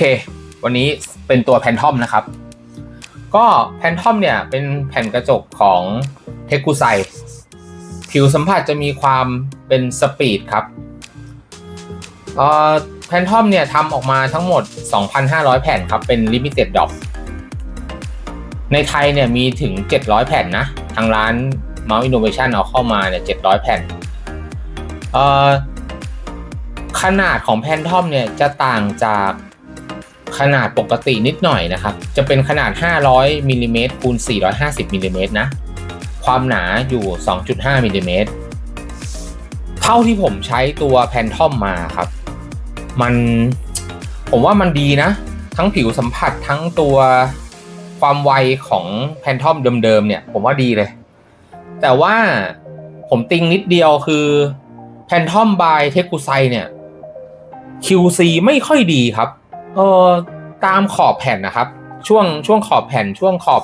เค วันนี้เป็นตัวแพนทอมนะครับ ก็แพนทอมเนี่ยเป็นแผ่นกระจกของเทกุไซผิวสัมผัสจะมีความเป็นสปีดครับเอ่อแพนทอมเนี่ยทำออกมาทั้งหมด 2,500 แผ่นครับ เป็น Limited Drop ในไทยเนี่ยมีถึง 700 แผ่นนะ ทางร้าน Mouse Innovation เอาเข้ามาเนี่ย700 แผ่นเอ่อขนาดของแพนทอมเนี่ยจะต่างจาก ขนาดปกตินิดหน่อยนะครับ จะเป็นขนาด 500มิลลิเมตรคูณ450มิลลิเมตรนะ ความหนาอยู่ 2.5มิลลิเมตรเท่าที่ผมใช้ตัวแพนทอมมาครับ มันผมว่ามันดีนะ ทั้งผิวสัมผัสทั้งตัวความไวของแพนทอมเดิมๆเนี่ย ผมว่าดีเลย แต่ว่าผมติงนิดเดียวคือแพนทอมบายเทคุไซเนี่ย QC ไม่ค่อยดีครับ เออตามขอบแผ่นนะครับ ช่วงช่วงขอบแผ่นช่วงขอบ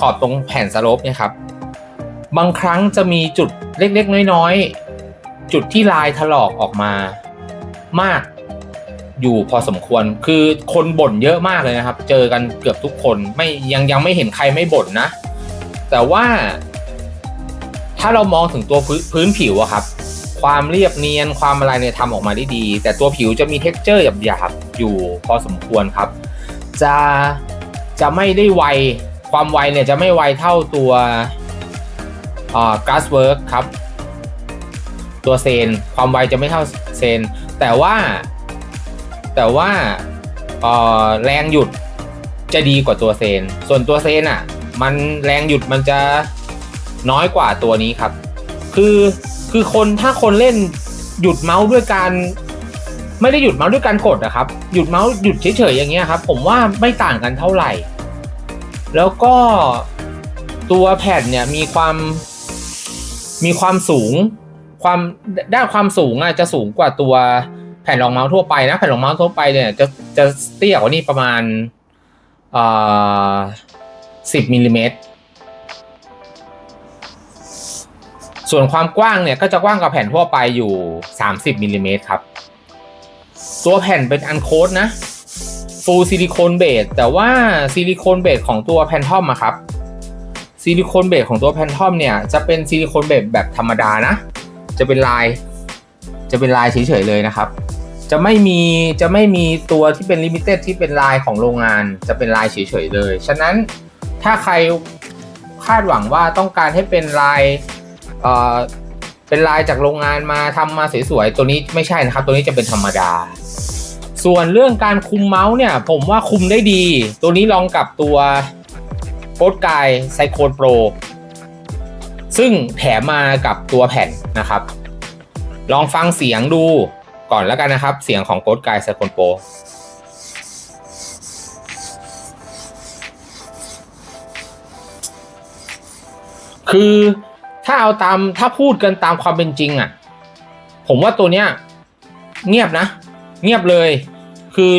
ขอบตรงแผ่นสโลปเนี่ยครับบางครั้งจะมีจุดเล็กๆน้อยๆ จุดที่ลายถลอกออกมามากอยู่พอสมควรคือคนบ่นเยอะมากเลยนะครับ เจอกันเกือบทุกคนไม่ยังยังไม่เห็นใครไม่บ่นนะ แต่ว่าถ้าเรามองถึงตัวพื้นผิวอะครับ ความเรียบเนียนความอะไรเนี่ยทำออกมาได้ดี แต่ตัวผิวจะมีเท็กเจอร์หยาบ อยู่พอสมควรครับ จะจะไม่ได้ไวความไวเนี่ยจะไม่ไวเท่าตัวอ่า gas work ครับ ตัวเซนความไวจะไม่เท่าเซน แต่ว่าแต่ว่าเอ่อแรงหยุดจะดีกว่าตัวเซน ส่วนตัวเซนอะ มันแรงหยุดมันจะน้อยกว่าตัวนี้ครับ คือคือคนถ้าคนเล่นหยุดเมาส์ด้วยการ ไม่ได้หยุดเมาส์ด้วยการกดนะครับ หยุดเมาส์หยุดเฉยๆอย่างเงี้ยครับ ผมว่าไม่ต่างกันเท่าไหร่ แล้วก็ตัวแผ่นเนี่ยมีความมีความสูง ความด้านความสูงอะจะสูงกว่าตัวแผ่นรองเมาส์ทั่วไปนะแผ่นรองเมาส์ทั่วไปเนี่ยจะจะเตี้ยกว่านี้ประมาณอ่าสิบมิลลิเมตรส่วนความกว้างเนี่ยก็จะกว้างกว่าแผ่นทั่วไปอยู่ 30มิลลิเมตรครับ ตัวแผ่นเป็นอันโคดนะฟูลซิลิโคนเบสแต่ว่าซิลิโคนเบสของตัวแพนทอมอะครับซิลิโคนเบสของตัวแพนทอมเนี่ยจะเป็นซิลิโคนเบสแบบธรรมดานะ จะเป็นลาย จะเป็นลายเฉยๆเลยนะครับ จะไม่มีจะไม่มีตัวที่เป็นลิมิเต็ดที่เป็นลายของโรงงานจะเป็นลายเฉยๆเลย ฉะนั้นถ้าใครคาดหวังว่าต้องการให้เป็นลาย เป็นลายจากโรงงานมาทำมาสวยๆตัวนี้ไม่ใช่นะครับ ตัวนี้จะเป็นธรรมดา ส่วนเรื่องการคุมเมาส์เนี่ย ผมว่าคุมได้ดี ตัวนี้ลองกับตัวโค้ดกายไซโคนโปรซึ่งแถมมากับตัวแผ่นนะครับ ลองฟังเสียงดูก่อนแล้วกันนะครับ เสียงของโค้ดกายไซโคนโปรคือ ถ้าเอาตามถ้าพูดกันตามความเป็นจริงอะ่ะ ผมว่าตัวเนี้ย เงียบนะ เงียบเลย คือ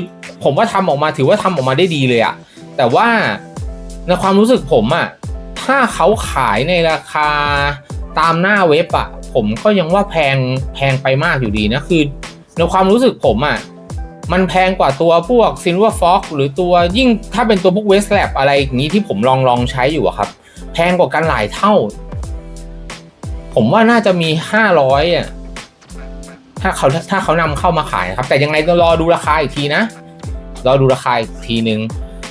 ผมว่าทำออกมาถือว่าทำออกมาได้ดีเลยอะแต่ว่าในความรู้สึกผมอะถ้าเขาขายในราคาตามหน้าเว็บอะผมก็ยังว่าแพงแพงไปมากอยู่ดีนะคือในความรู้สึกผมอะมันแพงกว่าตัวพวก Silver Fox หรือตัวยิ่งถ้าเป็นตัวพวก West Lab อะไรอย่างนี้ที่ผมลองลองใช้อยู่ครับ แพงกว่ากันหลายเท่า ผมว่าน่าจะมีห้าร้อยอะถ้าเขาถ้าเขานำเข้ามาขายนะครับ แต่ยังไงต้องรอดูราคาอีกทีนะรอดูราคาอีกทีนึง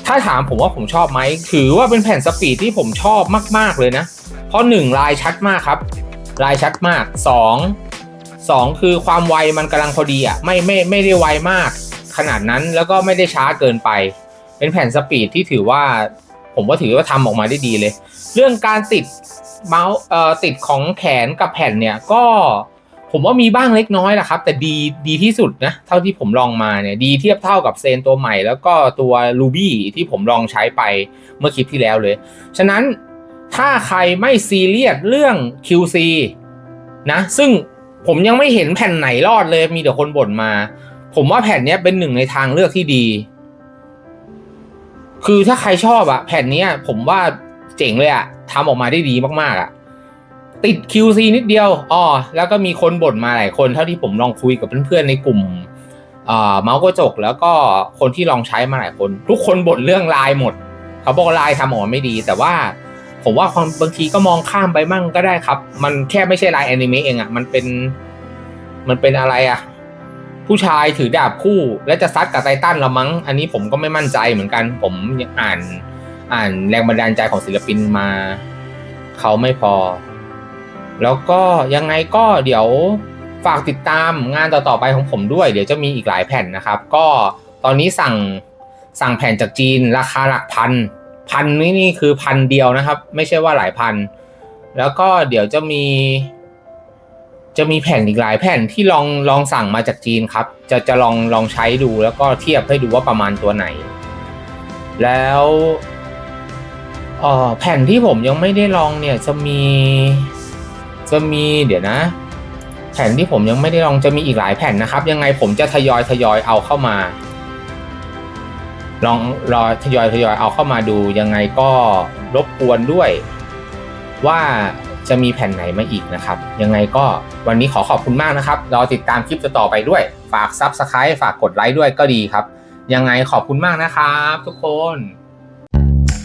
ถ้าถามผมว่าผมชอบไหมถือว่าเป็นแผ่นสปีดที่ผมชอบมาก ๆเลยนะ เพราะหนึ่งลายชัดมากครับ ลายชัดมากสองสองคือความไวมันกำลังพอดีอะไม่ไม่ไม่ได้ไวมาก ขนาดนั้นแล้วก็ไม่ได้ช้าเกินไป เป็นแผ่นสปีดที่ถือว่า ผมว่าถือว่าทำออกมาได้ดีเลย เรื่องการติด เมาส์เอ่อติดของแขนกับแผ่นเนี่ยก็ผมว่ามีบ้างเล็กน้อยแหละครับ แต่ดีดีที่สุดนะ เท่าที่ผมลองมาเนี่ยดีเทียบเท่ากับเซนตัวใหม่ แล้วก็ตัว Ruby ที่ผมลองใช้ไปเมื่อคลิปที่แล้วเลย ฉะนั้นถ้าใครไม่ซีเรียสเรื่อง QC นะ ซึ่งผมยังไม่เห็นแผ่นไหนรอดเลยมีแต่คนบ่นมา ผมว่าแผ่นนี้เป็นหนึ่งในทางเลือกที่ดี คือถ้าใครชอบอะแผ่นนี้ผมว่า เจ๋งเลยอะทำออกมาได้ดีมากๆอะติด QC นิดเดียวอ๋อแล้วก็มีคนบ่นมาหลายคนเท่าที่ผมลองคุยกับเพื่อนๆในกลุ่มเอ่อเมาส์กระจก แล้วก็คนที่ลองใช้มาหลายคน ทุกคนบ่นเรื่องลายหมด เขาบอกลายทำออกมาไม่ดี แต่ว่าผมว่าความบางทีก็มองข้ามไปมั่งก็ได้ครับ มันแค่ไม่ใช่ลายแอนิเมะเองอะมันเป็นมันเป็นอะไรอะ่ะผู้ชายถือดาบคู่ และจะซัดกับไททันละมั้ง อันนี้ผมก็ไม่มั่นใจเหมือนกัน ผมยังอ่าน อ่านแรงบันดาลใจของศิลปินมา เขาไม่พอ แล้วก็ยังไงก็เดี๋ยวฝากติดตามงานต่อๆไปของผมด้วย เดี๋ยวจะมีอีกหลายแผ่นนะครับ ก็ตอนนี้สั่งสั่งแผ่นจากจีนราคาหลักพัน พันนี่นี่คือพันเดียวนะครับ ไม่ใช่ว่าหลายพัน แล้วก็เดี๋ยวจะมี จะมีแผ่นอีกหลายแผ่นที่ลองลองสั่งมาจากจีนครับ จะจะลองลองใช้ดูแล้วก็เทียบให้ดูว่าประมาณตัวไหน แล้ว เอ่อแผ่นที่ผมยังไม่ได้ลองเนี่ยจะมีจะมีเดี๋ยวนะ แผ่นที่ผมยังไม่ได้ลองจะมีอีกหลายแผ่นนะครับ ยังไงผมจะทยอยทยอยเอาเข้ามา ลองรอทยอยทยอยเอาเข้ามาดูยังไงก็รบกวนด้วย ว่าจะมีแผ่นไหนมาอีกนะครับ ยังไงก็วันนี้ขอขอบคุณมากนะครับรอติดตามคลิปต่อไปด้วย ฝาก Subscribe ฝากกดไลค์ด้วยก็ดีครับ ยังไงขอบคุณมากนะครับ ทุกคน